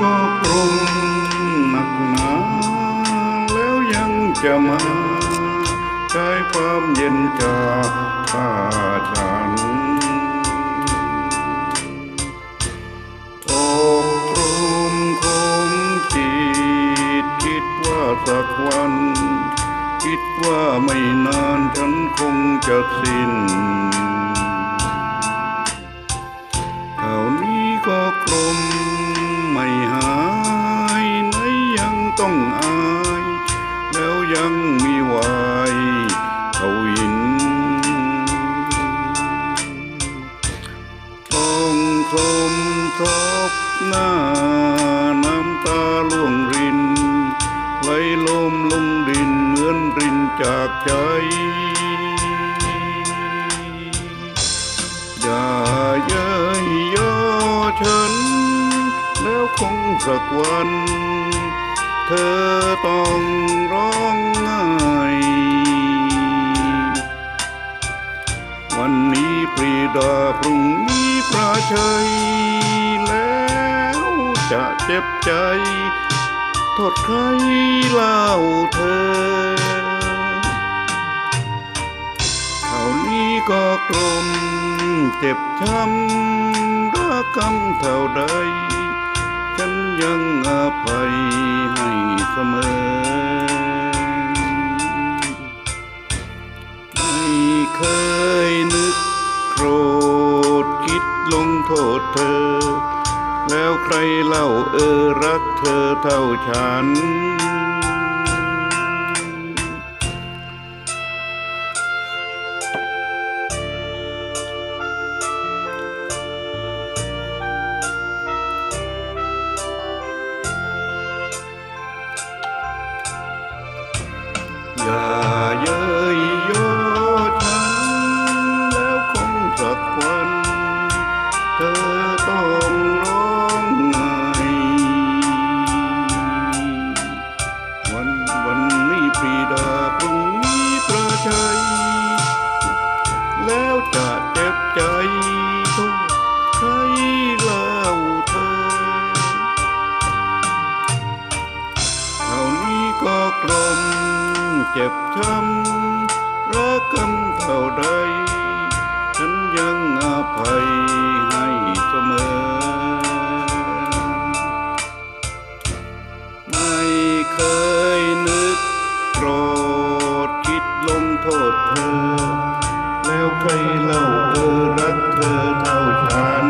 ก็กรุงหนักหนาแล้วยังจะมาใช้ความเย็นจากข้าฉันอบรมคมจิตคิดว่าสักวัน คิดว่าไม่นานฉันคงจะสิ้น ต้องอายแล้วยังมีวายเท่าหินต้องสมทบหน้าน้ำตาล่วงรินไหลลมลงดินเหมือนรินจากใจอย่าเย้ยย่อฉัน แล้วคงสักวัน เธอต้องร้องไห้วันนี้ปรีดาพรุ่งนี้ปราชัยแล้วจะเจ็บใจโทษใครเล่าเธอเท่านี้ก็กลมเจ็บช้ำรักกำเท่าใด ฉันยังอภัยให้เสมอ ไม่เคยนึกโกรธคิดลงโทษเธอ แล้วใครเล่าเออรักเธอเท่าฉัน อ จ็บช้ำรักกันเท่าใด ฉันยังอภัยให้เสมอ ไม่เคยนึกโกรธคิดลงโทษเธอ แล้วใครเล่าเออรักเธอเท่าฉัน